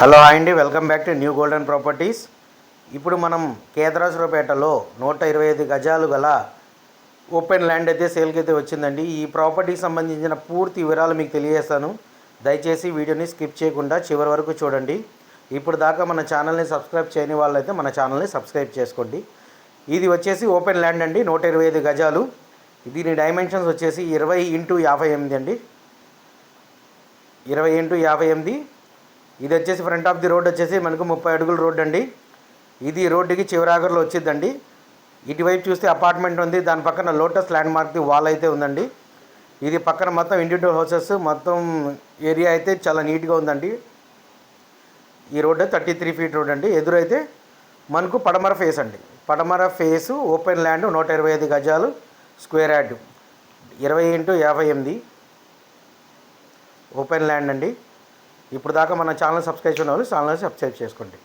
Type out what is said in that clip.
Hello అండి welcome back to new golden properties. ఇప్పుడు మనం కేదరాజురపేటలో నూట ఇరవై ఐదు గజాలు గల ఓపెన్ ల్యాండ్ అయితే సేల్కి అయితే వచ్చిందండి. ఈ ప్రాపర్టీకి సంబంధించిన పూర్తి వివరాలు మీకు తెలియజేస్తాను. దయచేసి వీడియోని స్కిప్ చేయకుండా చివరి వరకు చూడండి. ఇప్పుడు దాకా మన ఛానల్ని సబ్స్క్రైబ్ చేయని వాళ్ళైతే మన ఛానల్ని సబ్స్క్రైబ్ చేసుకోండి. ఇది వచ్చేసి ఓపెన్ ల్యాండ్ అండి నూట ఇరవై ఐదు గజాలు. దీని డైమెన్షన్స్ వచ్చేసి ఇరవై ఇంటూ యాభై ఎనిమిది అండి. ఇరవై ఇంటూ యాభై ఎనిమిది ఇది వచ్చేసి ఫ్రంట్ ఆఫ్ ది రోడ్ వచ్చేసి మనకు ముప్పై అడుగుల రోడ్ అండి. ఇది రోడ్డుకి చివరాగర్లో వచ్చిందండి. ఇటువైపు చూస్తే అపార్ట్మెంట్ ఉంది. దాని పక్కన లోటస్ ల్యాండ్ మార్క్ది వాల్ అయితే ఉందండి. ఇది పక్కన మొత్తం ఇండివిజువల్ హౌసెస్ మొత్తం ఏరియా అయితే చాలా నీట్గా ఉందండి. ఈ road thirty three feet road అండి. ఎదురైతే మనకు పడమర ఫేస్ అండి. పడమర ఫేసు ఓపెన్ ల్యాండ్ నూట ఇరవై ఐదు గజాలు స్క్వేర్ యార్డ్ ఇరవై ఇంటూ యాభై ఎనిమిది. ఓపెన్ ల్యాండ్ అండి. ఇప్పుడు దాకా మన ఛానల్ సబ్స్క్రైబ్ చేయని వాళ్ళు ఛానల్ సబ్స్క్రైబ్ చేసుకోండి.